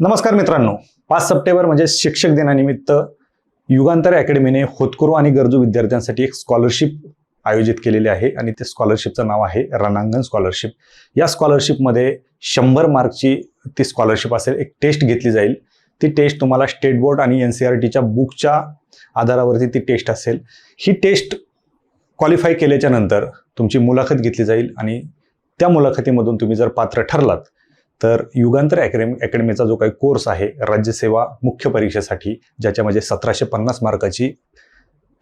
नमस्कार मित्रांनो. पाच सप्टेंबर म्हणजे शिक्षक दिनानिमित्त युगांतर अकॅडमीने होतकरू आणि गरजू विद्यार्थ्यांसाठी एक स्कॉलरशिप आयोजित केलेली आहे आणि ते स्कॉलरशिपचं नाव आहे रणांगण स्कॉलरशिप या स्कॉलरशिपमध्ये शंभर मार्कची ती स्कॉलरशिप असेल एक टेस्ट घेतली जाईल. ती टेस्ट तुम्हाला स्टेट बोर्ड आणि एन सी आर टीच्या बुकच्या आधारावरती ती टेस्ट असेल. ही टेस्ट क्वालिफाय केल्याच्यानंतर तुमची मुलाखत घेतली जाईल आणि त्या मुलाखतीमधून तुम्ही जर पात्र ठरलात तर युगांतर अकॅडमी अकॅडमीचा जो काही कोर्स आहे राज्यसेवा मुख्य परीक्षेसाठी ज्याच्यामध्ये सतराशे पन्नास मार्काची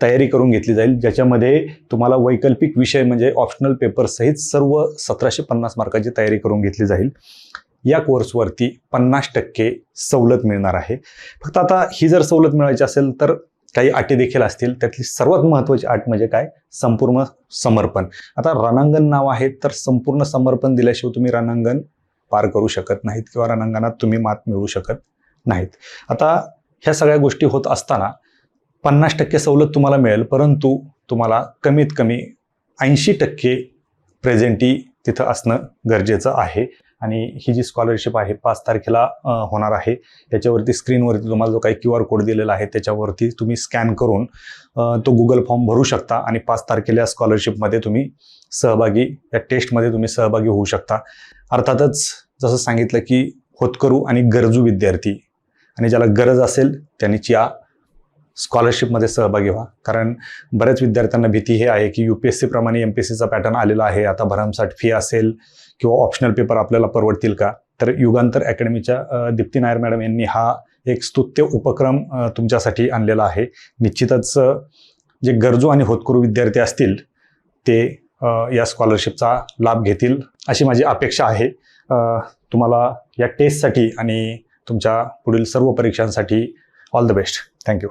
तयारी करून घेतली जाईल ज्याच्यामध्ये तुम्हाला वैकल्पिक विषय म्हणजे ऑप्शनल पेपरसहित सर्व सतराशे पन्नास मार्काची तयारी करून घेतली जाईल. या कोर्सवरती पन्नास टक्के सवलत मिळणार आहे. फक्त आता ही जर सवलत मिळायची असेल तर काही अटी देखील असतील त्यातली सर्वात महत्त्वाची अट म्हणजे काय? संपूर्ण समर्पण. आता रणांगण नाव आहे तर संपूर्ण समर्पण दिल्याशिवाय तुम्ही रणांगण पार करू शकत नाहीत किंवा रणांगणात तुम्ही मात मिळवू शकत नाहीत. आता ह्या सगळ्या गोष्टी होत असताना पन्नास टक्के सवलत तुम्हाला मिळेल परंतु तुम्हाला कमीत कमी ऐंशी टक्के प्रेझेंटी तिथं असणं गरजेचं आहे. आणि ही जी स्कॉलरशिप आहे पाच तारखेला होणार आहे. त्याच्यावरती स्क्रीनवरती तुम्हाला जो काही क्यू आर कोड दिलेला आहे त्याच्यावरती तुम्ही स्कॅन करून तो गुगल फॉर्म भरू शकता आणि पाच तारखेला या स्कॉलरशिपमध्ये तुम्ही सहभागी या टेस्टमध्ये तुम्ही सहभागी होऊ शकता. अर्थातच जसं सांगितलं की होतकरू आणि गरजू विद्यार्थी आणि ज्याला गरज असेल त्यांनीच या स्कॉलरशिपमध्ये सहभागी व्हा. कारण बऱ्याच विद्यार्थ्यांना भीती हे आहे की यू पी एस सीप्रमाणे एम पी एस सीचा पॅटर्न आलेला आहे. आता भरमसाठ फी असेल किंवा ऑप्शनल पेपर आपल्याला परवडतील का? तर युगांतर अकॅडमीच्या दीप्ती नायर मॅडम यांनी हा एक स्तुत्य उपक्रम तुमच्यासाठी आणलेला आहे. निश्चितच जे गरजू आणि होतकरू विद्यार्थी असतील ते या स्कॉलरशिपचा लाभ घेतील अशी माझी अपेक्षा आहे. तुम्हाला या टेस्टसाठी आणि तुमच्या पुढील सर्व परीक्षांसाठी all the best thank you